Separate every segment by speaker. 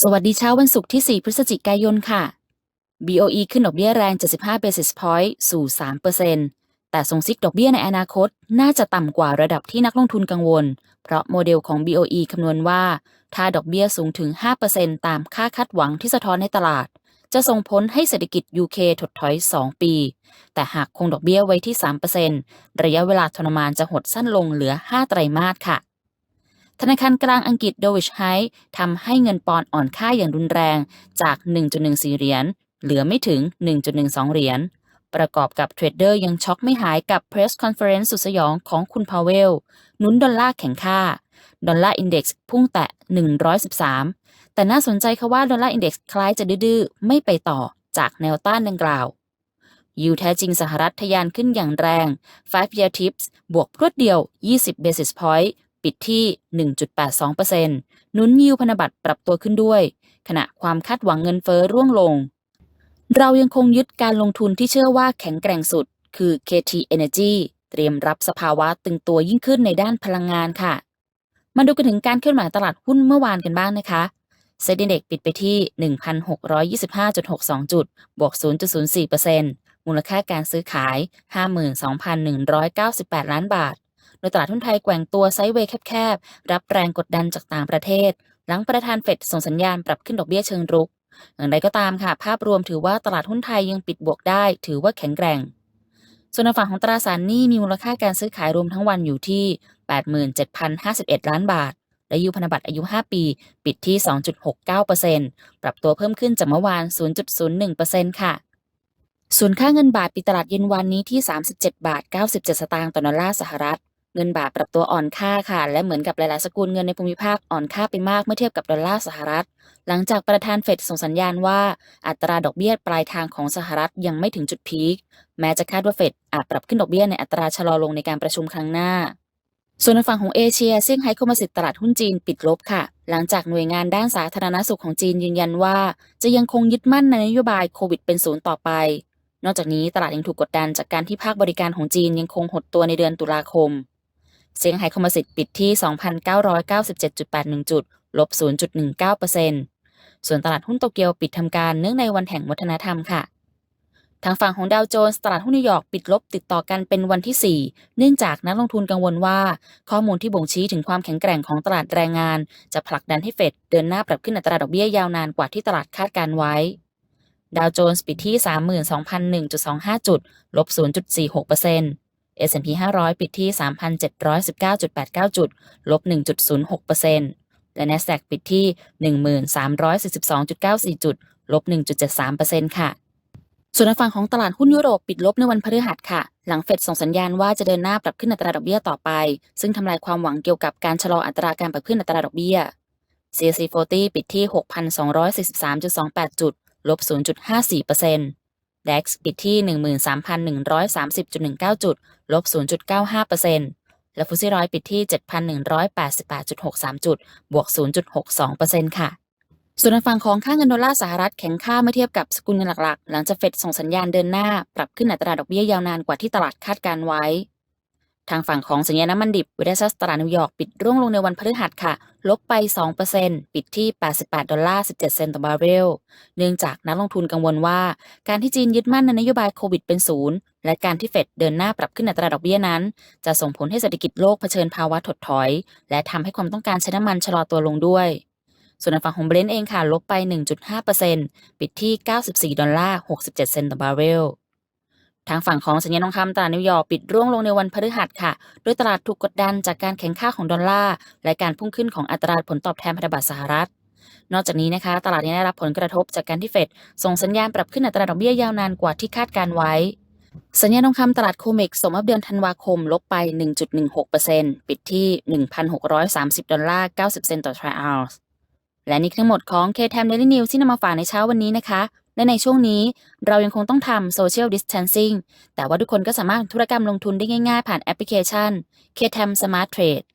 Speaker 1: สวัสดีเช้าวันศุกร์ที่ 4 พฤศจิกายนค่ะ BOE ขึ้นดอกเบี้ยแรง 75 basis point สู่ 3%แต่ทรงซิกดอกเบี้ยในอนาคต น่าจะต่ำกว่าระดับที่นักลงทุนกังวล เพราะโมเดลของ BOE คำนวณว่า ถ้าดอกเบี้ยสูงถึง 5%ตามค่าคาดหวังที่สะท้อนในตลาด จะส่งผลให้เศรษฐกิจ UK ถดถอย 2 ปี แต่หากคงดอกเบี้ยไว้ที่ 3%ระยะเวลาทรมานจะหดสั้นลงเหลือ 5 ไตรมาสค่ะ ธนาคารกลางอังกฤษโดวิชไฮทำให้เงินปอนด์อ่อนค่าอย่างรุนแรงจาก 1.14 เหรียญเหลือไม่ถึง 1.12 เหรียญประกอบกับเทรดเดอร์ยังช็อกไม่หายกับ Press Conference สุดสยองของคุณพาวเวลหนุนดอลลาร์แข็งค่า ดอลลาร์อินเด็กซ์พุ่งแตะ 113 แต่น่าสนใจค่ะว่าดอลลาร์อินเด็กซ์คล้ายจะดื้อไม่ไปต่อจากแนวต้านดังกล่าวยูแท้จริงสหรัฐทะยานขึ้นอย่างแรง 5 year tips บวกพรวดเดียว 20 basis point ปิดที่ 1.82%หนุนยิวพันธบัตรปรับตัวขึ้นด้วย ขณะความคาดหวังเงินเฟ้อร่วงลง เรายังคงยึดการลงทุนที่เชื่อว่าแข็งแกร่งสุด คือ KT Energy เตรียมรับสภาวะตึงตัวยิ่งขึ้นในด้านพลังงานค่ะ มาดูกันถึงการเคลื่อนไหวตลาดหุ้นเมื่อวานกันบ้างนะคะเซ็นดีเด็กปิดไปที่ 1,625.62 จุด บวก 0.04%มูลค่าการซื้อขาย 52,198 ล้านบาท โดยตลาดหุ้นไทยแกว่งตัวไซด์เวย์แคบๆ รับแรงกดดันจากต่างประเทศ หลังประธานเฟดส่งสัญญาณปรับขึ้นดอกเบี้ยเชิงรุก อย่างไรก็ตามค่ะ ภาพรวมถือว่าตลาดหุ้นไทยยังปิดบวกได้ ถือว่าแข็งแกร่ง ส่วนในฝั่งของตราสารหนี้มีมูลค่าการซื้อขายรวมทั้งวันอยู่ที่ 87,051 ล้านบาท และยูพันธบัตรอายุ 5 ปี ปิดที่ 2.69%ปรับตัวเพิ่มขึ้นจากเมื่อวาน 0.01%ค่ะส่วนค่าเงินบาทปิดตลาดเย็นวันนี้ที่ 37 บาท 97 สตางค์ต่อดอลลาร์สหรัฐ เงินบาทปรับตัวอ่อนค่าค่ะ และเหมือนกับหลาย ๆ สกุลเงินในภูมิภาคอ่อนค่าไปมากเมื่อเทียบกับดอลลาร์สหรัฐ หลังจากประธานเฟดส่งสัญญาณว่าอัตราดอกเบี้ยปลายทางของสหรัฐยังไม่ถึงจุดพีคแม้จะคาดว่าเฟดอาจปรับขึ้นดอกเบี้ยในอัตราชะลอลงในการประชุมครั้งหน้าส่วนในฝั่งของเอเชียเซี่ยงไฮ้คอมมิสิตตลาดหุ้นจีนปิดลบค่ะ หลังจากหน่วยงานด้านสาธารณสุขของจีนยืนยันว่า จะยังคงยึดมั่นในนโยบายโควิดเป็นศูนย์ต่อไป นอกจากนี้ตลาดยังถูกกดดันจากการที่ภาคบริการของจีนยังคงหดตัวในเดือนตุลาคม เซี่ยงไฮ้คอมมิสิตปิดที่ 2,997.81 จุด ลบ 0.19%ส่วนตลาดหุ้นโตเกียวปิดทำการเนื่องในวันแห่งวัฒนธรรมค่ะ ทางฝั่งของดาวโจนส์ตลาดหุ้นนิวยอร์กปิดลบติดต่อกันเป็นวันที่ 4 เนื่องจากนักลงทุนกังวลว่า ข้อมูลที่บ่งชี้ถึงความแข็งแกร่งของตลาดแรงงาน จะผลักดันให้เฟดเดินหน้าปรับขึ้นอัตราดอกเบี้ยยาวนานกว่าที่ตลาดคาดการไว้ดาวโจนส์ปิดที่ 32,001.25 จุด ลบ 0.46% S&P 500 ปิดที่ 3,719.89 จุด ลบ 1.06%และ NASDAQ ปิดที่1342.94 จุด ลบ 1.73%ค่ะ ส่วนฝั่งของตลาดหุ้นยุโรปปิดลบในวันพฤหัสค่ะ หลังเฟดส่งสัญญาณว่าจะเดินหน้าปรับขึ้นอัตราดอกเบี้ยต่อไป ซึ่งทำลายความหวังเกี่ยวกับการชะลออัตราการปรับขึ้นอัตราดอกเบี้ย CAC 40 ปิดที่ 6,243.28 จุด ลบ 0.54% ดัคปิดที่ 13,130.19 จุด ลบ 0.95%และฟุตซี่ร้อยปิดที่ 7,188.63 จุด บวก 0.62%ค่ะ ส่วนในฝั่งของค่าเงินดอลลาร์สหรัฐแข็งค่าเมื่อเทียบกับสกุลเงินหลักๆ หลังจากเฟดส่งสัญญาณเดินหน้า ปรับขึ้นอัตราดอกเบี้ยยาวนานกว่าที่ตลาดคาดการไว้ ทางฝั่งของสัญญาณน้ำมันดิบเวเดซัสตลาดนิวยอร์กปิดร่วงลงในวันพฤหัสค่ะ ลบไป 2%ปิดที่ 88 ดอลลาร์ 17 เซนต์ต่อบาร์เรล เนื่องจากนักลงทุนกังวลว่า การที่จีนยึดมั่นในนโยบายโควิดเป็นศูนย์ และการที่เฟดเดินหน้าปรับขึ้นอัตราดอกเบี้ยนั้น จะส่งผลให้เศรษฐกิจโลกเผชิญภาวะถดถอย และทำให้ความต้องการใช้น้ำมันชะลอตัวลงด้วยส่วนในฝั่งของเบรนท์เองค่ะ ลบไป 1.5%ปิดที่ 94 ดอลลาร์ 67 เซนต์ต่อบาร์เรล ทางฝั่งของสัญญาณทองคำตลาดนิวยอร์กปิดร่วงลงในวันพฤหัสค่ะ โดยตลาดถูกกดดันจากการแข็งค่าของดอลลาร์และการพุ่งขึ้นของอัตราผลตอบแทนพันธบัตรสหรัฐ นอกจากนี้นะคะ ตลาดยังได้รับผลกระทบจากการที่เฟดส่งสัญญาณปรับขึ้นอัตราดอกเบี้ยยาวนานกว่าที่คาดการไว้ สัญญาณทองคำตลาดโคเมกส่งอัปเดือนธันวาคมลบไป 1.16%ปิดที่ 1,630 ดอลลาร์ 90 เซนต์ต่อทรัลออนซ์และนี่ทั้งหมดของ K-Time Daily News ที่นำมาฝากในเช้าวันนี้นะคะ และในช่วงนี้เรายังคงต้องทำ Social Distancing แต่ว่าทุกคนก็สามารถธุรกรรมลงทุนได้ง่ายๆ ผ่านแอปพลิเคชัน KTM Smart Trade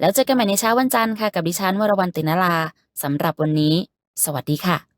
Speaker 1: แล้วเจอกันใหม่ในเช้าวันจันทร์ค่ะ กับดิฉันวรวรรณตินลาสำหรับวันนี้ สวัสดีค่ะ